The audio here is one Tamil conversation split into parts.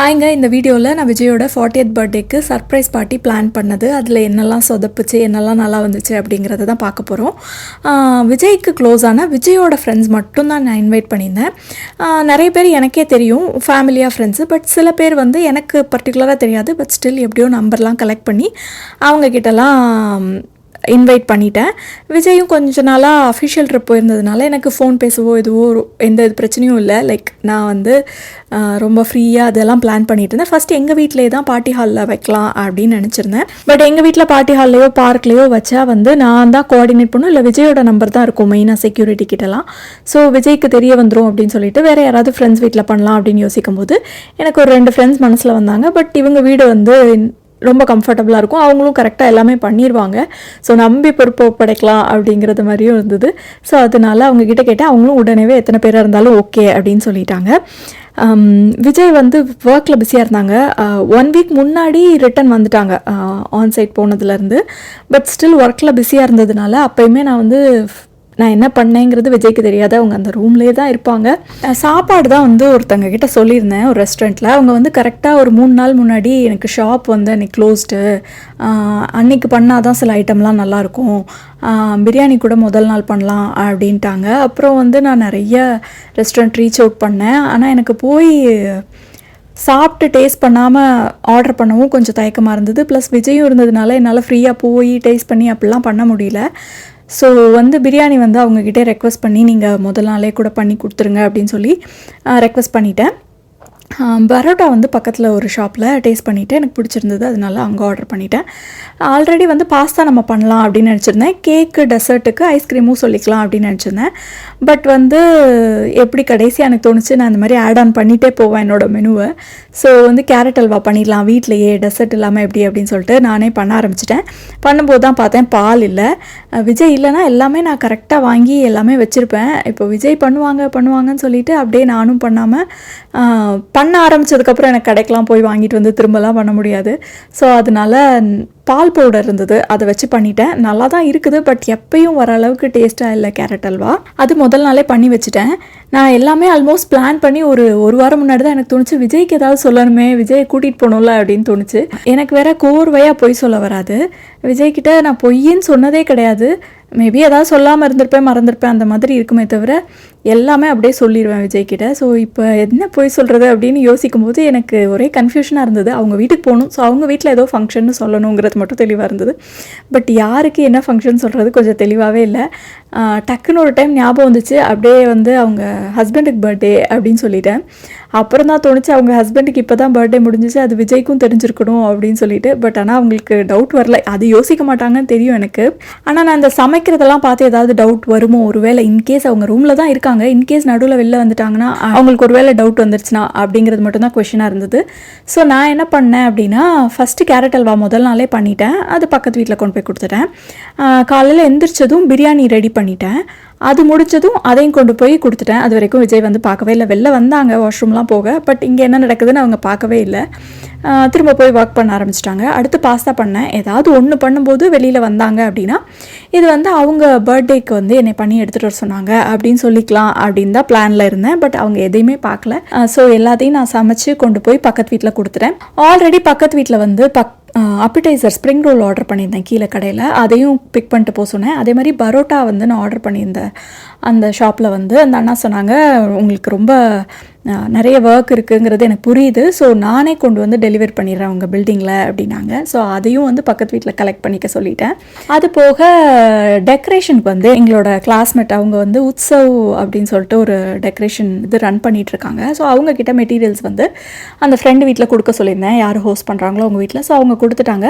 ஹாய்ங்க இந்த வீடியோவில் நான் விஜயோட 40th பர்த்டேக்கு சர்ப்ரைஸ் பார்ட்டி பிளான் பண்ணது. அதில் என்னெல்லாம் சொதப்புச்சு என்னெல்லாம் நல்லா வந்துச்சு அப்படிங்கிறத தான் பார்க்க போகிறோம் விஜய்க்கு க்ளோஸான விஜயோட ஃப்ரெண்ட்ஸ் மட்டும்தான் நான் இன்வைட் பண்ணியிருந்தேன். நிறைய பேர் எனக்கே தெரியும் ஃபேமிலியாக ஃப்ரெண்ட்ஸு பட் சில பேர் வந்து எனக்கு பர்டிகுலராக தெரியாது பட் ஸ்டில் எப்படியோ நம்பர்லாம் கலெக்ட் பண்ணி அவங்கக்கிட்டலாம் இன்வைட் பண்ணிட்டேன். விஜயும் கொஞ்ச நாளாக அஃபிஷியல் ட்ரிப் போயிருந்ததுனால எனக்கு ஃபோன் பேசவோ எதுவோ எந்த இது பிரச்சனையும் இல்லை. லைக் நான் வந்து ரொம்ப ஃப்ரீயாக அதெல்லாம் பிளான் பண்ணிட்டு இருந்தேன். ஃபஸ்ட் எங்கள் வீட்டிலேயே தான் பார்ட்டி ஹாலில் வைக்கலாம் அப்படின்னு நினச்சிருந்தேன். பட் எங்கள் வீட்டில் பார்ட்டி ஹால்லையோ பார்க்லேயோ வச்சா வந்து நான் தான் கோஆர்டினேட் பண்ணும். இல்லை விஜயோட நம்பர் தான் இருக்கும் மெயினாக செக்யூரிட்டி கிட்டலாம். ஸோ விஜய்க்கு தெரிய வந்துடும் அப்படின்னு சொல்லிட்டு வேறு யாராவது ஃப்ரெண்ட்ஸ் வீட்டில் பண்ணலாம் அப்படின்னு யோசிக்கும் போது எனக்கு ஒரு ரெண்டு ஃப்ரெண்ட்ஸ் மனசில் வந்தாங்க. பட் இவங்க வீடு வந்து ரொம்ப கம்ஃபர்டபுளாக இருக்கும். அவங்களும் கரெக்டாக எல்லாமே பண்ணிடுவாங்க ஸோ நம்பி பொறுப்பு ஒப்படைக்கலாம் அப்படிங்கிறது மாதிரியும் இருந்தது. ஸோ அதனால அவங்க கிட்ட கேட்டேன். அவங்களும் உடனேவே எத்தனை பேராக இருந்தாலும் ஓகே அப்படின்னு சொல்லிட்டாங்க. விஜய் வந்து ஒர்க்கில் பிஸியாக இருந்தாங்க. ஒன் வீக் முன்னாடி ரிட்டன் வந்துட்டாங்க. ஆன் சைட் போனதுலேருந்து பட் ஸ்டில் ஒர்க்கில் பிஸியாக இருந்ததுனால அப்போயுமே நான் வந்து நான் என்ன பண்ணேங்கிறது விஜய்க்கு தெரியாது. அவங்க அந்த ரூம்லேயே தான் இருப்பாங்க. சாப்பாடு தான் வந்து ஒருத்தங்க கிட்ட சொல்லியிருந்தேன் ஒரு ரெஸ்டாரண்ட்டில் அவங்க வந்து கரெக்டாக ஒரு மூணு நாள் முன்னாடி எனக்கு ஷாப் வந்து அன்னைக்கு க்ளோஸ்டு அன்னைக்கு பண்ணால் தான் சில ஐட்டம்லாம் நல்லாயிருக்கும் பிரியாணி கூட முதல் நாள் பண்ணலாம் அப்படின்ட்டாங்க. அப்புறம் வந்து நான் நிறைய ரெஸ்டாரண்ட் ரீச் அவுட் பண்ணேன். ஆனால் எனக்கு போய் சாப்பிட்டு டேஸ்ட் பண்ணாமல் ஆர்டர் பண்ணவும் கொஞ்சம் தயக்கமாக இருந்தது. ப்ளஸ் விஜயும் இருந்ததுனால என்னால் ஃப்ரீயாக போய் டேஸ்ட் பண்ணி அப்படிலாம் பண்ண முடியல. ஸோ வந்து பிரியாணி வந்து அவங்கக்கிட்டே ரெக்வஸ்ட் பண்ணி நீங்கள் முதல் நாளே கூட பண்ணி கொடுத்துருங்க அப்படின்னு சொல்லி ரெக்வஸ்ட் பண்ணிட்டேன். பரோட்டா வந்து பக்கத்தில் ஒரு ஷாப்பில் டேஸ்ட் பண்ணிவிட்டு எனக்கு பிடிச்சிருந்தது. அதனால அங்கே ஆர்டர் பண்ணிட்டேன். ஆல்ரெடி வந்து பாஸ்தா நம்ம பண்ணலாம் அப்படின்னு நினச்சிருந்தேன். கேக்கு டெசர்ட்டுக்கு ஐஸ்கிரீமும் சொல்லிக்கலாம் அப்படின்னு நினச்சிருந்தேன். பட் வந்து எப்படி கடைசியாக எனக்கு தோணுச்சு நான் இந்த மாதிரி ஆட் ஆன் பண்ணிகிட்டே போவேன் என்னோடய மெனுவை ஸோ வந்து கேரட் அல்வா பண்ணிடலாம். வீட்டிலையே டெசர்ட் இல்லாமல் எப்படி அப்படின்னு சொல்லிட்டு நானே பண்ண ஆரம்பிச்சிட்டேன். பண்ணும்போது தான் பார்த்தேன் பால் இல்லை. விஜய் இல்லைன்னா எல்லாமே நான் கரெக்டாக வாங்கி எல்லாமே வச்சுருப்பேன். இப்போ விஜய் பண்ணுவாங்க பண்ணுவாங்கன்னு சொல்லிட்டு அப்படியே நானும் பண்ணாமல் பண்ண ஆரம்பிச்சதுக்கப்புறம் எனக்கு கடைக்கெலாம் போய் வாங்கிட்டு வந்து திரும்பலாம் பண்ண முடியாது. ஸோ அதனால பால் பவுடர் இருந்தது. அதை வச்சு பண்ணிட்டேன். நல்லா தான் இருக்குது பட் எப்பயும் வர அளவுக்கு டேஸ்ட்டாக இல்லை கேரட் அல்வா. அது முதல் நாளே பண்ணி வச்சுட்டேன். நான் எல்லாமே ஆல்மோஸ்ட் பிளான் பண்ணி ஒரு ஒரு வாரம் முன்னாடி தான் எனக்கு தோணுச்சு. விஜய்க்கு ஏதாவது சொல்லணுமே விஜயை கூட்டிகிட்டு போகணும்ல அப்படின்னு தோணுச்சு. எனக்கு வேற கோர்வையாக பொய் சொல்ல வராது. விஜய்கிட்ட நான் பொய்ன்னு சொன்னதே கிடையாது. மேபி ஏதாவது சொல்லாமல் இருந்திருப்பேன் மறந்துருப்பேன் அந்த மாதிரி இருக்குமே தவிர எல்லாமே அப்படியே சொல்லிடுவேன் விஜய்கிட்ட. ஸோ இப்போ என்ன போய் சொல்கிறது அப்படின்னு யோசிக்கும் போது எனக்கு ஒரே கன்ஃபியூஷனாக இருந்தது. அவங்க வீட்டுக்கு போகணும். ஸோ அவங்க வீட்டில் ஏதோ ஃபங்க்ஷன் சொல்லணுங்கிறது மட்டும் தெளிவாக இருந்தது. பட் யாருக்கு என்ன ஃபங்க்ஷன் சொல்கிறது கொஞ்சம் தெளிவாகவே இல்லை. டக்குன்னு ஒரு டைம் ஞாபகம் வந்துச்சு. அப்படியே வந்து அவங்க ஹஸ்பண்டுக்கு பர்த்டே அப்படின்னு சொல்லிட்டேன். அப்புறம் தான் தோணுச்சு அவங்க ஹஸ்பண்டுக்கு இப்போ தான் பர்த்டே முடிஞ்சிச்சு அது விஜய்க்கும் தெரிஞ்சிருக்கணும் அப்படின்னு சொல்லிட்டு. பட் ஆனால் அவங்களுக்கு டவுட் வரல. அது யோசிக்க மாட்டாங்கன்னு தெரியும் எனக்கு. ஆனால் நான் அந்த சமைக்கிறதெல்லாம் பார்த்து ஏதாவது டவுட் வருமோ? ஒருவேளை இன்கேஸ் அவங்க ரூமில் தான் இருக்காங்க. இன்கேஸ் நடுவில் வெளில வந்துட்டாங்கன்னா அவங்களுக்கு ஒருவேளை டவுட் வந்துருச்சுன்னா அப்படிங்கிறது மட்டும்தான் கொஷினாக இருந்தது. ஸோ நான் என்ன பண்ணேன் அப்படின்னா ஃபஸ்ட்டு கேரட் அல்வா முதல் நாளே பண்ணிட்டேன். அது பக்கத்து வீட்டில் கொண்டு போய் கொடுத்துட்டேன். காலையில் எந்திரிச்சதும் பிரியாணி ரெடி பண்ணி பண்ணிட்டேன். அது முடிச்சதும் அதையும் கொண்டு போய் கொடுத்துட்டேன். அது வரைக்கும் விஜய் வந்து பார்க்கவே இல்லை. வெளில வந்தாங்க வாஷ்ரூம்லாம் போக பட் இங்கே என்ன நடக்குதுன்னு அவங்க பார்க்கவே இல்லை. திரும்ப போய் ஒர்க் பண்ண ஆரம்பிச்சிட்டாங்க. அடுத்து பாஸ்தா பண்ணேன். ஏதாவது ஒன்று பண்ணும்போது வெளியில் வந்தாங்க அப்படின்னா இது வந்து அவங்க பர்த்டேக்கு வந்து என்னை பண்ணி எடுத்துகிட்டு வர சொன்னாங்க அப்படின்னு சொல்லிக்கலாம் அப்படின்னு தான் பிளானில் இருந்தேன். பட் அவங்க எதையுமே பார்க்கல. ஸோ எல்லாத்தையும் நான் சமைச்சு கொண்டு போய் பக்கத்து வீட்டில் கொடுத்துட்டேன். ஆல்ரெடி பக்கத்து வீட்டில் வந்து பக் அப்பிடைசர் ஸ்ப்ரிங் ரோல் ஆர்டர் பண்ணியிருந்தேன் கீழே கடையில். அதையும் பிக் பண்ணிட்டு போக சொன்னேன். அதே மாதிரி பரோட்டா வந்து நான் ஆர்டர் பண்ணியிருந்தேன். அந்த ஷாப்பில் வந்து அந்த அண்ணா சொன்னாங்க உங்களுக்கு ரொம்ப நிறைய ஒர்க் இருக்குங்கிறது எனக்கு புரியுது. ஸோ நானே கொண்டு வந்து டெலிவர் பண்ணிடுறேன் உங்கள் பில்டிங்கில் அப்படின்னாங்க. ஸோ அதையும் வந்து பக்கத்து வீட்டில் கலெக்ட் பண்ணிக்க சொல்லிட்டேன். அது போக டெக்கரேஷனுக்கு வந்து எங்களோட கிளாஸ்மேட் அவங்க வந்து உத்சவ் அப்படின்னு சொல்லிட்டு ஒரு டெக்கரேஷன் இது ரன் பண்ணிகிட்ருக்காங்க ஸோ அவங்கக்கிட்ட மெட்டீரியல்ஸ் வந்து அந்த ஃப்ரெண்டு வீட்டில் கொடுக்க சொல்லியிருந்தேன். யார் ஹோஸ்ட் பண்ணுறாங்களோ அவங்க வீட்டில் ஸோ அவங்க கொடுத்துட்டாங்க.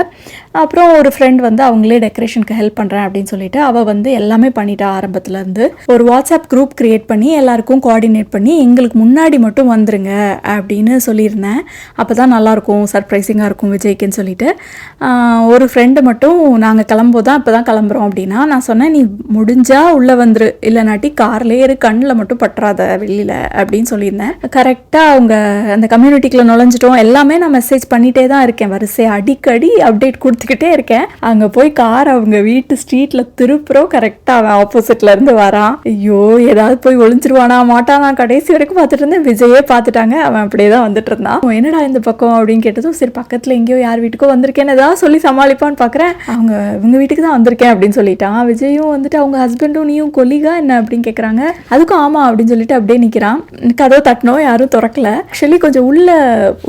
அப்புறம் ஒரு ஃப்ரெண்ட் வந்து அவங்களே டெக்கரேஷனுக்கு ஹெல்ப் பண்ணுறேன் அப்படின்னு சொல்லிட்டு அவள் வந்து எல்லாமே பண்ணிட்டா ஆரம்பத்துலேருந்து ஒரு வாட்ஸ்அப் குரூப் க்ரியேட் பண்ணி எல்லாருக்கும் கோஆர்டினேட் பண்ணி எங்களுக்கு முன்னாடி மட்டும் வந்துருங்க அப்படின்னு சொல்லியிருந்தேன். அப்போ தான் நல்லாயிருக்கும் சர்ப்ரைசிங்காக இருக்கும் விஜய்க்குன்னு சொல்லிட்டு. ஒரு ஃப்ரெண்டு மட்டும் நாங்கள் கிளம்போ தான் இப்போ தான் கிளம்புறோம் அப்படின்னா நான் சொன்னேன் நீ முடிஞ்சால் உள்ளே வந்துரு. இல்லைனாட்டி கார்லேயே இரு கண்ணில் மட்டும் பற்றாத வெளியில் அப்படின்னு சொல்லியிருந்தேன். கரெக்டாக அவங்க அந்த கம்யூனிட்டிக்குள்ள நுழைஞ்சிட்டோம். எல்லாமே நான் மெசேஜ் பண்ணிகிட்டே தான் இருக்கேன். வரிசை அடிக்கடி அப்டேட் கொடுத்துக்கிட்டே இருக்கேன். அங்கே போய் கார் அவங்க வீட்டு ஸ்ட்ரீட்டில் திருப்புறோம். கரெக்டாக அவன் ஆப்போசிட்லேருந்து வரான். ஐயோ ஏதாவது போய் ஒளிஞ்சிருவானா மாட்டானா? கடைசி வரைக்கும் பார்த்துட்டு இருந்தேன். விஜயே பார்த்துட்டாங்க. அவன் அப்படியே தான் வந்துட்டு இருந்தான். அவன் என்னடா இந்த பக்கம் அப்படின்னு கேட்டதும் சரி பக்கத்தில் எங்கேயோ யார் வீட்டுக்கோ வந்திருக்கேன்னு ஏதாவது சொல்லி சமாளிப்பான்னு பார்க்குறேன். அவங்க இவங்க வீட்டுக்கு தான் வந்திருக்கேன் அப்படின்னு சொல்லிட்டான். விஜயும் வந்துட்டு அவங்க ஹஸ்பண்டும் நீயும் கொலிகா என்ன அப்படின்னு கேட்குறாங்க அதுக்கும் ஆமாம் அப்படின்னு சொல்லிட்டு அப்படியே நிற்கிறான் கதவை தட்டினோம் யாரும் திறக்கல. ஆக்சுவலி கொஞ்சம் உள்ள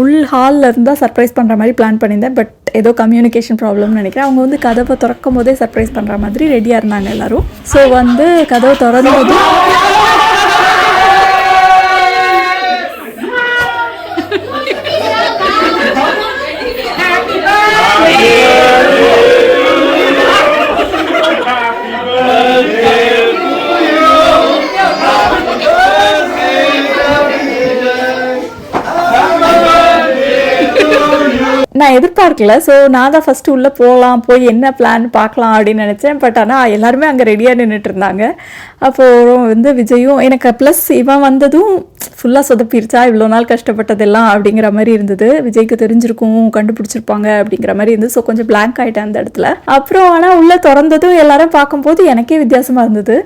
உள் ஹாலில் இருந்தால் சர்ப்ரைஸ் பண்ணுற மாதிரி பிளான் பண்ணியிருந்தேன். பட் ஏதோ கம்யூனிகேஷன் ப்ராப்ளம்னு நினைக்கிறேன். அவங்க வந்து கதவை திறக்கும் போதே சர்ப்ரைஸ் பண்ணுற மாதிரி ரெடியாக இருந்தாங்க எல்லாரும். ஸோ வந்து கதவை Dudu! நான் எதிர்பார்க்கல. ஸோ நான் தான் ஃபஸ்ட்டு உள்ளே போகலாம் போய் என்ன பிளான் பார்க்கலாம் அப்படின்னு நினச்சேன். பட் ஆனால் எல்லாருமே அங்கே ரெடியாக நின்றுட்டு இருந்தாங்க. அப்போது வந்து விஜயும் எனக்கு ப்ளஸ் இவன் வந்ததும் ஃபுல்லாக சொதப்பிருச்சா? இவ்வளோ நாள் கஷ்டப்பட்டதெல்லாம் அப்படிங்கிற மாதிரி இருந்தது. விஜய்க்கு தெரிஞ்சிருக்கும் கண்டுபிடிச்சிருப்பாங்க அப்படிங்கிற மாதிரி இருந்தது. ஸோ கொஞ்சம் பிளாங்க் ஆகிட்டேன் அந்த இடத்துல. அப்புறம் ஆனால் உள்ளே திறந்ததும் எல்லாரும் பார்க்கும்போது எனக்கே வித்தியாசமாக இருந்தது.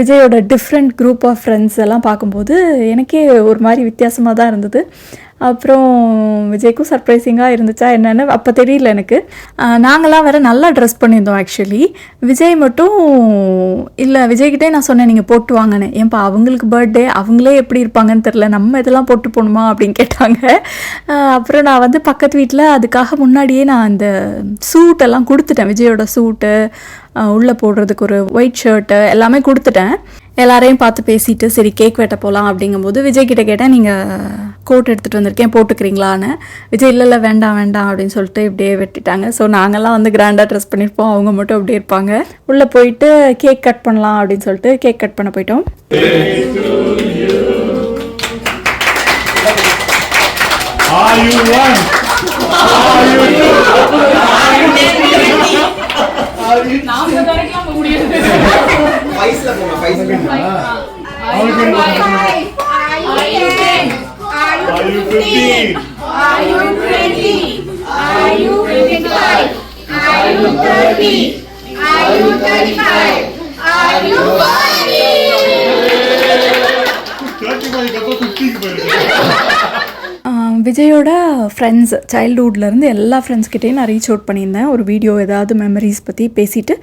விஜயோட டிஃப்ரெண்ட் குரூப் ஆஃப் ஃப்ரெண்ட்ஸ் எல்லாம் பார்க்கும்போது எனக்கே ஒரு மாதிரி வித்தியாசமாக தான் இருந்தது. அப்புறம் விஜய்க்கும் சர்ப்ரைசிங்காக இருந்துச்சா என்னன்னு அப்போ தெரியல எனக்கு. நாங்களாம் வேறு நல்லா ட்ரெஸ் பண்ணியிருந்தோம் ஆக்சுவலி விஜய் மட்டும் இல்லை விஜய்கிட்டே நான் சொன்னேன் நீங்கள் போட்டு வாங்கன்னு. ஏன்பா அவங்களுக்கு பர்த்டே அவங்களே எப்படி இருப்பாங்கன்னு தெரில நம்ம இதெல்லாம் போட்டு போகணுமா அப்படின்னு கேட்டாங்க. அப்புறம் நான் வந்து பக்கத்து வீட்டில் அதுக்காக முன்னாடியே நான் அந்த சூட்டெல்லாம் கொடுத்துட்டேன். விஜயோட சூட்டு உள்ளே போடுறதுக்கு ஒரு ஒயிட் ஷர்ட்டு எல்லாமே கொடுத்துட்டேன். எல்லாரையும் பார்த்து பேசிட்டு சரி கேக் வெட்ட போகலாம் அப்படிங்கும்போது விஜய் கிட்ட கேட்டேன் நீங்கள் கோட் எடுத்துகிட்டு வந்திருக்கேன் போட்டுக்கிறீங்களான்னு விஜய் இல்லை இல்லை வேண்டாம் வேண்டாம் அப்படின்னு சொல்லிட்டு இப்படியே வெட்டிட்டாங்க ஸோ நாங்கள்லாம் வந்து கிராண்டாக ட்ரெஸ் பண்ணியிருப்போம் அவங்க மட்டும் அப்படியே இருப்பாங்க உள்ளே போயிட்டு கேக் கட் பண்ணலாம் அப்படின்னு சொல்லிட்டு கேக் கட் பண்ண போயிட்டோம் Are you one? Are you two? வயசுல போங்க வயசுல Are you Are you 15? Are you 20? Are you 25? Are you 30? Are you 35? Are you 40? 35 க்கு அப்புறம் 50 க்கு போயிருக்கு. ஆஹ் விஜயோட ஃப்ரெண்ட்ஸ் சைல்டுஹுட்லேருந்து எல்லா ஃப்ரெண்ட்ஸ்கிட்டையும் நான் ரீச் அவுட் பண்ணியிருந்தேன். ஒரு வீடியோ ஏதாவது மெமரிஸ் பற்றி பேசிட்டு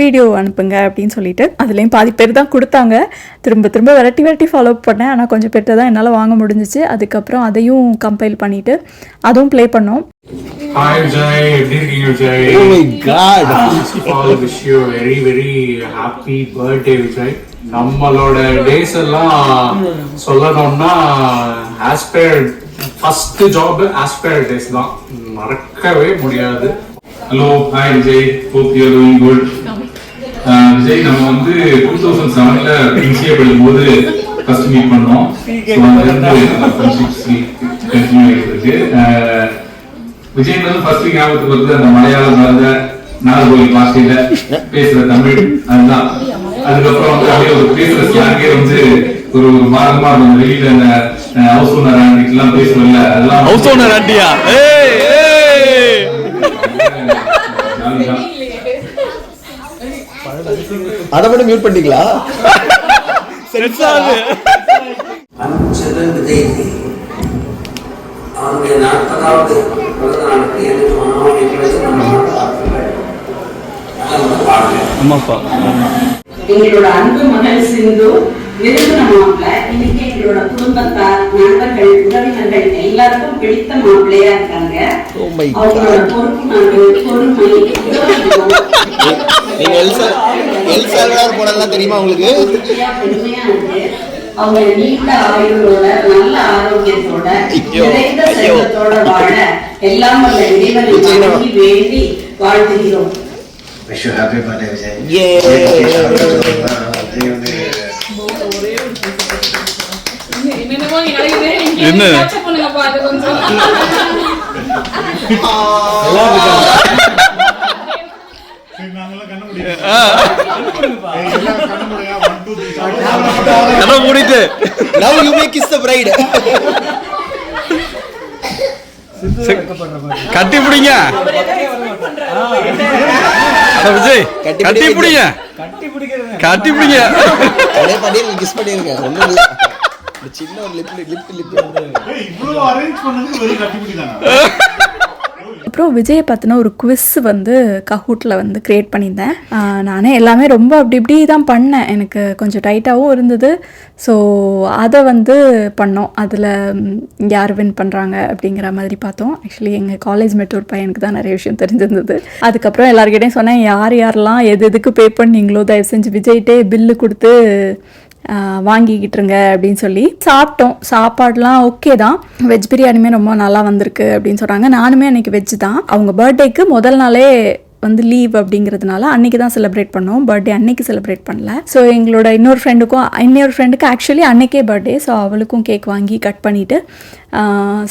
வீடியோ அனுப்புங்க அப்படின்னு சொல்லிட்டு. அதுலேயும் பாதி பேர் தான் கொடுத்தாங்க. திரும்ப திரும்ப வெரைட்டி வெரைட்டி ஃபாலோ பண்ணேன். ஆனால் கொஞ்சம் பேர்ட்ட தான் என்னால் வாங்க முடிஞ்சிச்சு. அதுக்கப்புறம் அதையும் கம்பைல் பண்ணிவிட்டு அதுவும் ப்ளே பண்ணோம். ஹாய் விஜய் எப்படி இருக்கீங்க Vijay Oh my god. First of all, wish you a very very happy birthday Vijay நம்மளோட டேஸ் எல்லாம் சொல்லணும்னா Aspire first job Aspire days தான் மறக்கவே முடியாது hello hi Vijay hope you doing good Vijay நம்ம வந்து டூ தௌசண்ட் செவன்ல பிசிஏ படிக்கும்போது ஃபர்ஸ்ட் மீட் பண்ணோம். கண்டினியூ ஆகிட்டு அஹ், விஜய் வந்து ஃபர்ஸ்ட் ஞாபகத்துக்கு வருது. அந்த மலையாளம் வரத நாகர்கோவில் பாஷையில பேசுற தமிழ். அதுதான். அதுக்கப்புறம் வந்து அப்படியே ஒரு பேசுற ஸ்லாங்கே வந்து ஒரு ஒரு மாதமா இருக்கும் வெளியில ஹவுஸ் ஓனர் ஆண்டிக்கு எல்லாம் பேசுவோம்ல அதெல்லாம் ஹவுஸ் ஓனர் ஆண்டியா? ஏய் ஏய். ஜாலிதான். அதை மட்டும் மியூட் பண்ணிட்டீங்களா? சென்சாது அஞ்சது விஜய் அவனுடைய நாற்பதாவது பிறந்த நாளுக்கு எனக்கு மனம் எங்களுக்கு பாடுறேன் ஆமாப்பா எங்களோட அன்பு மகள் சிந்து விருந்தின மாப்பிள்ள இன்னைக்கு எங்களோட குடும்பத்தார் நண்பர்கள் உறவினர்கள் எல்லாருக்கும் பிடித்த மாப்பிள்ளையா இருக்காங்க. Oh. அவங்களோட பொறுப்புணர்வு பொறுமை நீங்க போனதெல்லாம் தெரியுமா உங்களுக்கு? மகிழ்ச்சியா, பெருமையா இருக்கு. அவங்க நீண்ட ஆயுளோட நல்ல ஆரோக்கியத்தோட நிறைந்த ஐயோ. செல்வத்தோட வாழ எல்லாம் வல்ல இறைவனை விஜயனா. வணங்கி வேண்டி வாழ்த்துகிறோம். Start. கதை மூடிட்டு. Now you make kiss the bride கட்டி பிடிங்க. விஜய் கட்டி கட்டி பிடி பிடிங்க. கட்டி கட்டி பிடிங்க. அப்படியே பண்ணி கிஸ் பண்ணிருங்க ஒரு சின்ன ஒரு லிப் லிப் லிப் ஏய், இவ்வளவு அரேஞ்ச் பண்ணதுக்கு வெறும் கட்டிப்பிடி தானே அப்புறம் விஜயை பற்றின ஒரு குவிஸ் வந்து கஹூட்டில் வந்து க்ரியேட் பண்ணியிருந்தேன். நானே எல்லாமே ரொம்ப அப்படி இப்படி தான் பண்ணேன். எனக்கு கொஞ்சம் டைட்டாகவும் இருந்தது. ஸோ அதை வந்து பண்ணோம். அதில் யார் வின் பண்ணுறாங்க அப்படிங்கிற மாதிரி பார்த்தோம். ஆக்சுவலி எங்கள் காலேஜ் மெட் ஒரு பையனுக்கு தான் நிறைய விஷயம் தெரிஞ்சிருந்தது. அதுக்கப்புறம் எல்லாருக்கிட்டையும் சொன்னேன் யார் யாரெல்லாம் எது எதுக்கு பே பண்ணீங்களோ தயவு செஞ்சு விஜய்கிட்டே பில்லு கொடுத்து வாங்கிக்கிட்டுருங்க அப்படின்னு சொல்லி சாப்பிட்டோம். சாப்பாடுலாம் ஓகே தான். வெஜ் பிரியாணியுமே ரொம்ப நல்லா வந்திருக்கு அப்படின்னு சொன்னாங்க. நானுமே அன்றைக்கி வெஜ் தான். அவங்க பர்த்டேக்கு முதல் நாளே வந்து லீவ் அப்படிங்கிறதுனால அன்னைக்கு தான் செலிப்ரேட் பண்ணோம். பர்த்டே அன்னைக்கு செலிப்ரேட் பண்ணல. ஸோ எங்களோட இன்னொரு ஃப்ரெண்டுக்கும் இன்னொரு ஃப்ரெண்டுக்கு ஆக்சுவலி அன்னைக்கே பர்த்டே ஸோ அவளுக்கும் கேக் வாங்கி கட் பண்ணிவிட்டு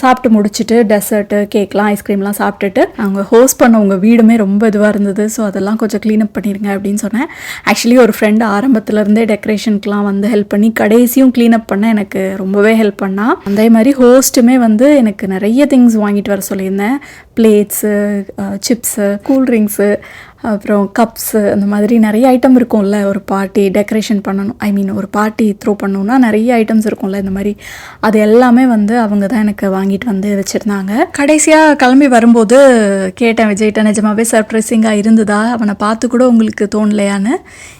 சாப்பிட்டு முடிச்சுட்டு டெசர்ட்டு கேக்லாம் ஐஸ்கிரீம்லாம் சாப்பிட்டுட்டு அவங்க ஹோஸ்ட் பண்ண உங்கள் வீடுமே ரொம்ப இதுவாக இருந்தது. ஸோ அதெல்லாம் கொஞ்சம் க்ளீனப் பண்ணிடுங்க அப்படின்னு சொன்னேன். ஆக்சுவலி ஒரு ஃப்ரெண்டு ஆரம்பத்துலேருந்தே டெக்கரேஷனுக்குலாம் வந்து ஹெல்ப் பண்ணி கடைசியும் க்ளீனப் பண்ண எனக்கு ரொம்பவே ஹெல்ப் பண்ணால் அதே மாதிரி ஹோஸ்ட்டுமே வந்து எனக்கு நிறைய திங்ஸ் வாங்கிட்டு வர சொல்லியிருந்தேன். பிளேட்ஸு சிப்ஸு கூல்ட்ரிங்க்ஸு அப்புறம் கப்ஸு அந்த மாதிரி நிறைய ஐட்டம் இருக்கும்ல ஒரு பார்ட்டி டெக்கரேஷன் பண்ணணும். ஐ மீன் ஒரு பார்ட்டி த்ரோ பண்ணணும்னா நிறைய ஐட்டம்ஸ் இருக்கும்ல இந்த மாதிரி. அது எல்லாமே வந்து அவங்க தான் எனக்கு வாங்கிட்டு வந்து வச்சுருந்தாங்க. கடைசியாக கிளம்பி வரும்போது கேட்டேன் விஜய்கிட்ட நிஜமாவே சர்ப்ரைசிங்காக இருந்ததா? அவனை பார்த்து கூட உங்களுக்கு தோணலையான்னு?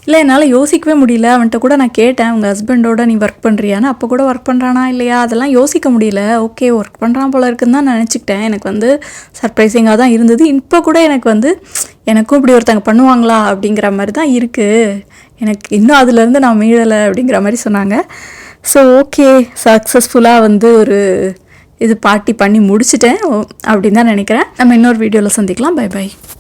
இல்லை என்னால் யோசிக்கவே முடியல. அவன்கிட்ட கூட நான் கேட்டேன் உங்கள் ஹஸ்பண்டோட நீ ஒர்க் பண்ணுறியான்னு அப்போ கூட ஒர்க் பண்ணுறானா இல்லையா? அதெல்லாம் யோசிக்க முடியல. ஓகே ஒர்க் பண்ணுறான் போல இருக்குன்னு தான் நினச்சிக்கிட்டேன். எனக்கு வந்து சர்ப்ரைசிங்காக தான் இருந்தது. இப்போ கூட எனக்கு வந்து எனக்கும் இப்படி ஒருத்தங்க பண்ணுவாங்களா அப்படிங்கிற மாதிரி தான் இருக்குது எனக்கு இன்னும் அதுலேருந்து நான் மீளலை அப்படிங்கிற மாதிரி சொன்னாங்க. ஸோ ஓகே சக்ஸஸ்ஃபுல்லாக வந்து ஒரு இது பார்ட்டி பண்ணி முடிச்சிட்டேன். ஓ- அப்படின்னு தான் நினைக்கிறேன். நம்ம இன்னொரு வீடியோவில் சந்திக்கலாம். By by